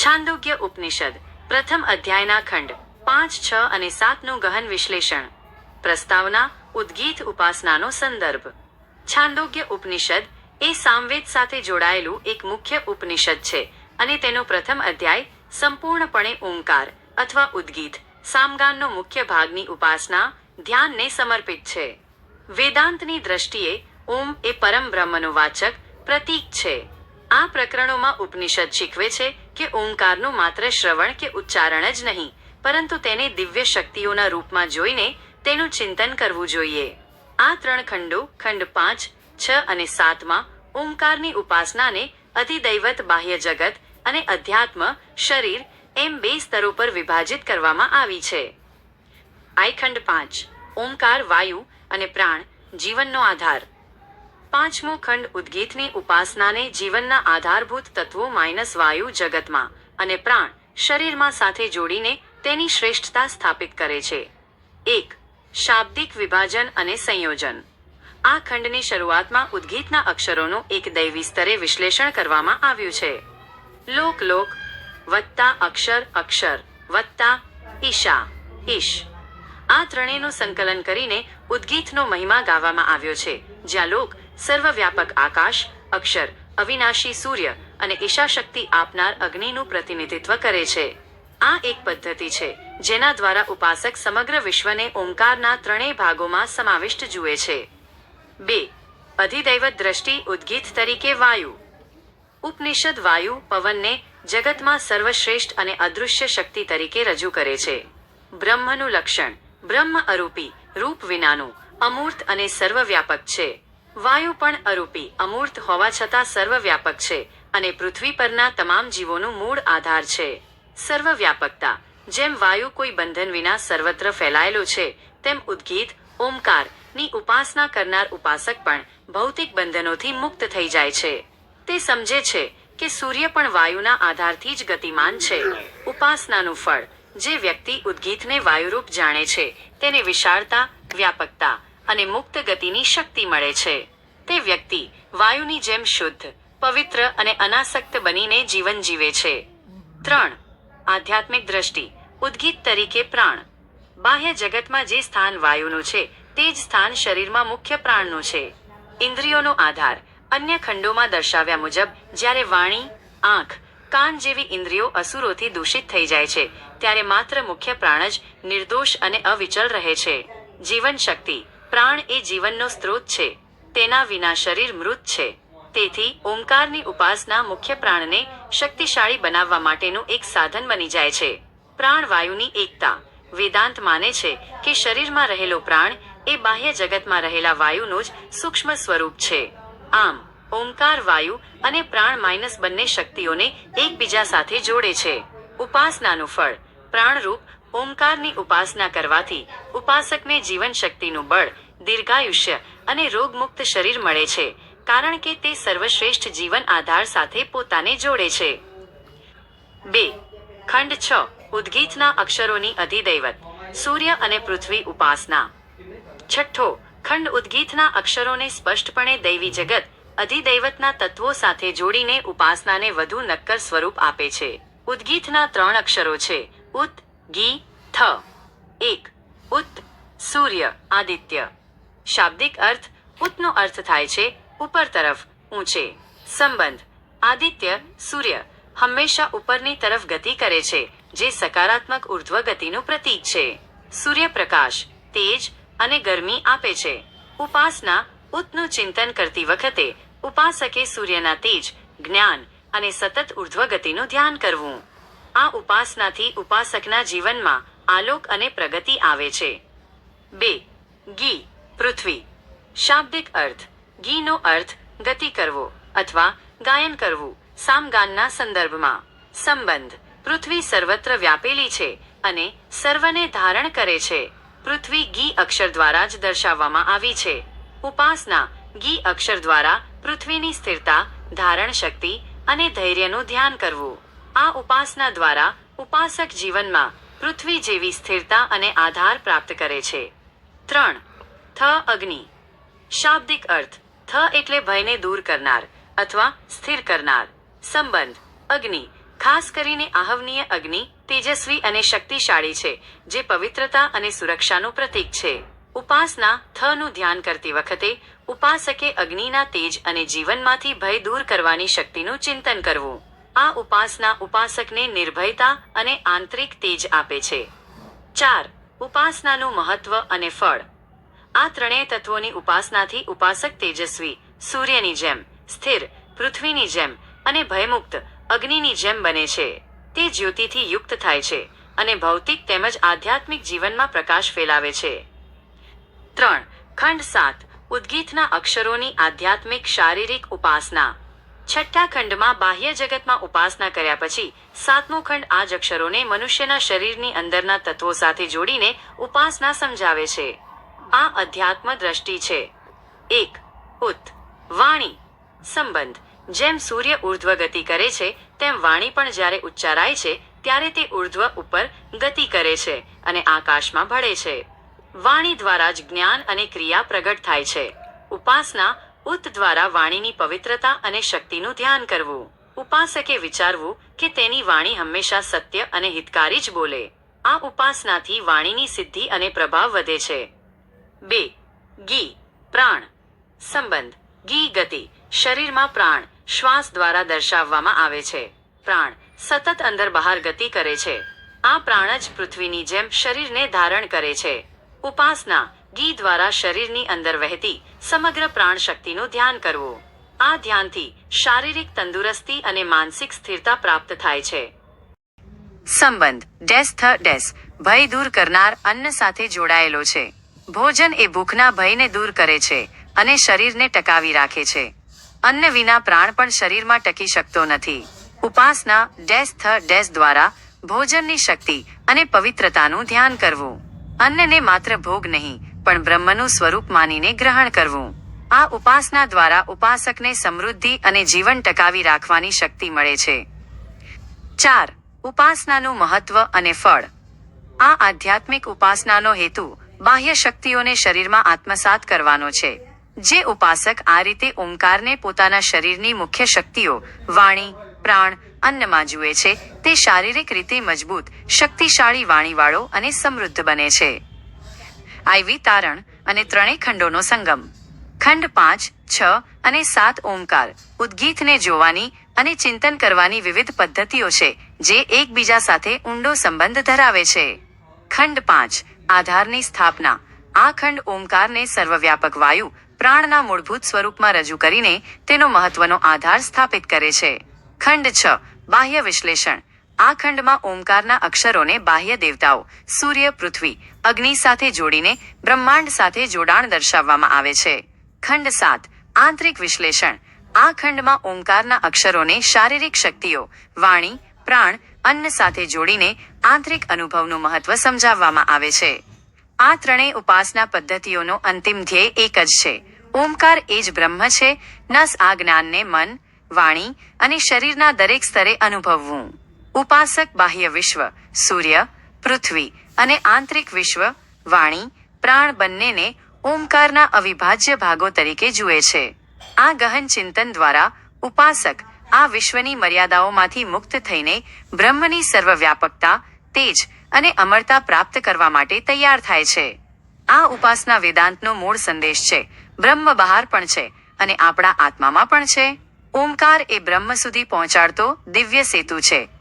છાંદોગ્ય ઉપનિષદ, પ્રથમ અધ્યાયના ખંડ, પાંચ, છ અને સાતનું ગહન વિશ્લેષણ. પ્રસ્તાવના, ઉદ્ગીત ઉપાસનાનો સંદર્ભ. છાંદોગ્ય ઉપનિષદ એ સામવેદ સાથે જોડાયેલું એક મુખ્ય ઉપનિષદ છે અને તેનો પ્રથમ અધ્યાય સંપૂર્ણપણે ઓમકાર અથવા ઉદ્ગીત, સામગાનનો મુખ્ય ભાગની ઉપાસના ધ્યાનને સમર્પિત છે. વેદાંતની દ્રષ્ટિએ ઓમ એ પરમ બ્રહ્મનો વાચક પ્રતીક છે. આ પ્રકરણોમાં ઉપનિષદ શીખવે છે કે ઓમકારનું માત્ર શ્રવણ કે ઉચ્ચારણ જ નહીં, પરંતુ તેને દિવ્ય શક્તિઓના રૂપમાં જોઈને તેનું ચિંતન કરવું જોઈએ. આ ત્રણ ખંડો, ખંડ પાંચ, છ અને સાતમાં ઓમકારની ઉપાસનાને અધિદૈવત બાહ્ય જગત અને અધ્યાત્મ, શરીર એમ બે સ્તરો પર વિભાજિત કરવામાં આવી છે. આઈ ખંડ પાંચ. ઓમકાર વાયુ અને પ્રાણ જીવનનો આધાર. પાંચમો ખંડ ઉદ્ગીતની ઉપાસનાને જીવનના આધારભૂત તત્વો માઇનસ વાયુ જગતમાં અને પ્રાણ શરીરમાં સાથે જોડીને તેની શ્રેષ્ઠતા સ્થાપિત કરે છે. એક, શાબ્દિક વિભાજન અને સંયોજન. આ ખંડની શરૂઆતમાં ઉદ્ગીતના અક્ષરોનું એક દૈવી સ્તરે વિશ્લેષણ કરવામાં આવ્યું છે. લોક લોક વત્તા અક્ષર અક્ષર, વત્તા ઈશા, ઈશ. આ ત્રણેયનું સંકલન કરીને ઉદ્ગીતનો મહિમા ગાવામાં આવ્યો છે. જ્યાં લોક સર્વવ્યાપક આકાશ, અક્ષર, અવિનાશી સૂર્ય અને ઈશા શક્તિ આપનાર અગ્નિનું પ્રતિનિધિત્વ કરે છે. આ એક પદ્ધતિ છે, જેના દ્વારા ઉપાસક સમગ્ર વિશ્વને ઓમકારના ત્રણેય ભાગોમાં સમાવિષ્ટ જુએ છે. બે અધિદૈવત દ્રષ્ટિ ઉદ્ગીત તરીકે વાયુ. ઉપનિષદ વાયુ પવનને જગતમાં સર્વશ્રેષ્ઠ અને અદૃશ્ય શક્તિ તરીકે રજૂ કરે છે. બ્રહ્મનું લક્ષણ, બ્રહ્મ અરૂપી, રૂપ વિનાનું, અમૂર્ત અને સર્વવ્યાપક છે. વાયુ પણ અરૂપી, અમૂર્ત હોવા છતાં સર્વવ્યાપક છે અને પૃથ્વી પરના તમામ જીવોનું મૂળ આધાર છે. સર્વવ્યાપકતા, જેમ વાયુ કોઈ બંધન વિના સર્વત્ર ફેલાયેલો છે, તેમ ઉદ્ગીત, ઓમકાર, ની ઉપાસના કરનાર ઉપાસક પણ ભૌતિક બંધનોથી મુક્ત થઈ જાય છે. તે સમજે છે કે સૂર્ય પણ વાયુના આધારથી જ ગતિમાન છે. ઉપાસનાનું ફળ, જે વ્યક્તિ ઉદ્ગીતને વાયુરૂપ જાણે છે, તેને વિશાળતા, વ્યાપકતા અને મુક્ત ગતિની શક્તિ મળે છે. તે વ્યક્તિ વાયુની જેમ શુદ્ધ, પવિત્ર અને અનાસક્ત બનીને જીવન જીવે છે. ત્રણ, આધ્યાત્મિક દ્રષ્ટિ, ઉદ્ગીત તરીકે પ્રાણ. બાહ્ય જગતમાં જે સ્થાન વાયુનું છે, તે જ સ્થાન શરીરમાં મુખ્ય પ્રાણનું છે. ઇન્દ્રિયોનો આધાર, અન્ય ખંડોમાં દર્શાવ્યા મુજબ, જ્યારે વાણી, આંખ, કાન જેવી ઇન્દ્રિયો અસુરોથી દૂષિત થઈ જાય છે, ત્યારે માત્ર મુખ્ય પ્રાણ જ નિર્દોષ અને અવિચલ રહે છે. જીવન શક્તિ પ્રાણ એ જીવનનો સ્ત્રોત છે. તેના વિના શરીર મૃત છે. તેથી ઓમકારની ઉપાસના મુખ્ય પ્રાણને શક્તિશાળી બનાવવા માટેનું એક સાધન બની જાય છે. પ્રાણ વાયુની એકતા. વેદાંત માને છે કે શરીરમાં રહેલો પ્રાણ એ બાહ્ય જગતમાં રહેલા વાયુનું જ સૂક્ષ્મ સ્વરૂપ છે. આમ, ઓમકાર વાયુ અને પ્રાણ માઇનસ બંને શક્તિઓને એકબીજા સાથે જોડે છે. ઉપાસનાનું ફળ. પ્રાણરૂપ ઓમકારની ઉપાસના કરવાથી ઉપાસકને જીવન શક્તિનું બળ, દીર્ઘાયુષ્ય અને રોગમુક્ત શરીર મળે છે, કારણ કે તે સર્વશ્રેષ્ઠ જીવન આધાર સાથે પોતાને જોડે છે. બે. ખંડ છ. ઉદ્ગીતના અક્ષરોની અધિદૈવત, સૂર્ય અને પૃથ્વી ઉપાસના. છઠ્ઠો. ખંડ ઉદ્ગીતના અક્ષરોને સ્પષ્ટપણે દૈવી જગત, અધિદૈવતના તત્વો સાથે જોડીને ઉપાસનાને વધુ નક્કર સ્વરૂપ આપે છે. ઉદ્ગીતના ત્રણ અક્ષરો છે ઉત ગી થ એક ઉત સૂર્ય, આદિત્ય. શાબ્દિક અર્થ ઉતનો અર્થ થાય છે, ઉપર તરફ, ઊંચે. સંબંધ, આદિત્ય, સૂર્ય, હંમેશા ઉપરની તરફ ગતિ કરે છે, જે સકારાત્મક ઉર્ધ્વ ગતિનું પ્રતીક છે. સૂર્યપ્રકાશ, તેજ અને ગરમી આપે છે. ઉપાસના ઉતનું ચિંતન કરતી વખતે, ઉપાસકે સૂર્યના તેજ, જ્ઞાન અને સતત ઉર્ધ્વ ગતિનું ધ્યાન કરવું. આ ઉપાસનાથી ઉપાસકના જીવનમાં આલોક અને પ્રગતિ આવે છે. બે ગી પૃથ્વી. શાબ્દિક અર્થ ગીનો અર્થ ગતિ કરવો અથવા ગાયન કરવું સામગાનના સંદર્ભમાં. સંબંધ, પૃથ્વી સર્વત્ર વ્યાપેલી છે અને સર્વને ધારણ કરે છે. પૃથ્વી ગી અક્ષર દ્વારા જ દર્શાવવામાં આવી છે. ઉપાસના ગી અક્ષર દ્વારા પૃથ્વીની સ્થિરતા, ધારણ શક્તિ અને ધૈર્યનું ધ્યાન કરવું. આ ઉપાસના દ્વારા ઉપાસક જીવનમાં પૃથ્વી જેવી સ્થિરતા અને આધાર પ્રાપ્ત કરે છે. ત્રણ, થ અગ્નિ. શાબ્દિક અર્થ, થ એટલે ભયને દૂર કરનાર અથવા સ્થિર કરનાર. સંબંધ, અગ્નિ. ખાસ કરીને આહવનીય અગ્નિ તેજસ્વી અને શક્તિશાળી છે, જે પવિત્રતા અને સુરક્ષાનું પ્રતીક છે. ઉપાસના, થનું ધ્યાન કરતી વખતે ઉપાસકે અગ્નિના તેજ અને જીવનમાંથી ભય દૂર કરવાની શક્તિનું ચિંતન કરવું. આ ઉપાસના ઉપાસકને નિર્ભયતા અને આંતરિક તેજ આપે છે. ચાર, ઉપાસનાનું મહત્વ અને ફળ. આ ત્રણેય તત્વોની ઉપાસનાથી ઉપાસક તેજસ્વી, સૂર્યની જેમ, સ્થિર, પૃથ્વીની જેમ અને ભયમુક્ત, અગ્નિની જેમ બને છે. તે જ્યોતિથી યુક્ત થાય છે અને ભૌતિક તેમજ આધ્યાત્મિક જીવનમાં પ્રકાશ ફેલાવે છે. ત્રણ, ખંડ સાત, ઉદ્ગીતના અક્ષરોની આધ્યાત્મિક શારીરિક ઉપાસના. છઠ્ઠા ખંડમાં બાહ્ય જગતમાં ઉપાસના કર્યા પછી સાતમો ખંડ આ જ અક્ષરોને મનુષ્યના શરીરની અંદરના તત્વો સાથે જોડીને ઉપાસના સમજાવે છે. આ અધ્યાત્મ દ્રષ્ટિ છે. એક ઉત વાણી. સંબંધ. જેમ સૂર્ય ઉર્ધ્વ ગતિ કરે છે, તેમ વાણી પણ જ્યારે ઉચ્ચારાય છે, ત્યારે તે ઉર્ધ્વ ઉપર ગતિ કરે છે અને આકાશમાં ભળે છે. વાણી દ્વારા જ જ્ઞાન અને ક્રિયા પ્રગટ થાય છે. ઉપાસના ઉત દ્વારા વાણીની પવિત્રતા અને શક્તિનું ધ્યાન કરવું. ઉપાસકે વિચારવું કે તેની વાણી હંમેશા સત્ય અને હિતકારી જ બોલે. આ ઉપાસનાથી વાણીની સિદ્ધિ અને પ્રભાવ વધે છે. બે. ગી પ્રાણ. સંબંધ. ગી ગતિ. શરીરમાં પ્રાણ. શ્વાસ દ્વારા દર્શાવવામાં આવે છે. પ્રાણ સતત અંદર બહાર ગતિ કરે છે. આ પ્રાણ જ પૃથ્વીની જેમ શરીરને ધારણ કરે છે. ઉપાસના ગી દ્વારા શરીરની અંદર વહેતી સમગ્ર પ્રાણ શક્તિનું ધ્યાન કરવું. આ ધ્યાનથી શારીરિક તંદુરસ્તી અને માનસિક સ્થિરતા પ્રાપ્ત થાય છે. સંબંધ ડેસ થ ડેસ ભય દૂર કરનાર અન્ન સાથે જોડાયેલો છે. ભોજન એ ભૂખના ભયને દૂર કરે છે અને શરીરને ટકાવી રાખે છે. અન્ન વિના પ્રાણ પણ શરીરમાં ટકી શકતો નથી. ઉપાસના ડેસ થ ડેસ દ્વારા ભોજનની શક્તિ અને પવિત્રતાનું ધ્યાન કરવું. અન્નને માત્ર ભોગ નહીં, પણ બ્રહ્મનું સ્વરૂપ માનીને ગ્રહણ કરવું. આ ઉપાસના દ્વારા ઉપાસકને સમૃદ્ધિ અને જીવન ટકાવી રાખવાની શક્તિ મળે છે. ચાર, ઉપાસનાનું મહત્વ અને ફળ. આ આધ્યાત્મિક ઉપાસનાનો હેતુ બાહ્ય શક્તિઓને શરીરમાં આત્મસાત કરવાનો છે. જે ઉપાસક આ રીતે ઓમકારને પોતાના શરીરની મુખ્ય શક્તિઓ, વાણી, પ્રાણ અન્નમાં જુએ છે. તે શારીરિક રીતે મજબૂત, શક્તિશાળી વાણીવાળો અને સમૃદ્ધ બને છે. આઈવી તારણ અને ત્રણેય ખંડોનો સંગમ. ખંડ પાંચ, છ અને સાત ઓમકાર ઉદ્ગીતને જોવાની અને ચિંતન કરવાની વિવિધ પદ્ધતિઓ છે, જે એકબીજા સાથે ઊંડો સંબંધ ધરાવે છે. ખંડ પાંચ, આધારની સ્થાપના. આ ખંડ ઓમકારને સર્વવ્યાપક વાયુ, પ્રાણના મૂળભૂત સ્વરૂપમાં રજૂ કરીને તેનો મહત્વનો આધાર સ્થાપિત કરે છે. ખંડ છ બાહ્ય વિશ્લેષણ. આ ખંડમાં ઓમકારના અક્ષરોને બાહ્ય દેવતાઓ, સૂર્ય, પૃથ્વી, અગ્નિ સાથે જોડીને બ્રહ્માંડ સાથે જોડાણ દર્શાવવામાં આવે છે. ખંડ સાત, આંતરિક વિશ્લેષણ. આ ખંડમાં ઓમકારના અક્ષરોને શારીરિક શક્તિઓ, વાણી, પ્રાણ, અન્ન સાથે જોડીને આંતરિક અનુભવનું મહત્વ સમજાવવામાં આવે છે. આ ત્રણેય ઉપાસના પદ્ધતિઓનો અંતિમ ધ્યેય એક જ છે. ઓમકાર એ જ બ્રહ્મ છે, નસ આ જ્ઞાનને મન વાણી અને શરીરના દરેક સ્તરે અનુભવવું. ઉપાસક બાહ્ય વિશ્વ, સૂર્ય, પૃથ્વી અને આંતરિક વિશ્વ, વાણી, પ્રાણ બંનેને ઓમકારના અવિભાજ્ય ભાગો તરીકે જુએ છે. આ ગહન ચિંતન દ્વારા ઉપાસક આ વિશ્વની મર્યાદાઓમાંથી મુક્ત થઈને બ્રહ્મની સર્વવ્યાપકતા, તેજ અને અમરતા પ્રાપ્ત કરવા માટે તૈયાર થાય છે. આ ઉપાસના વેદાંતનો મૂળ સંદેશ છે. બ્રહ્મ બહાર પણ છે અને આપણા આત્મામાં પણ છે. ઓમકાર એ બ્રહ્મ સુધી પહોંચાડતો દિવ્ય સેતુ છે.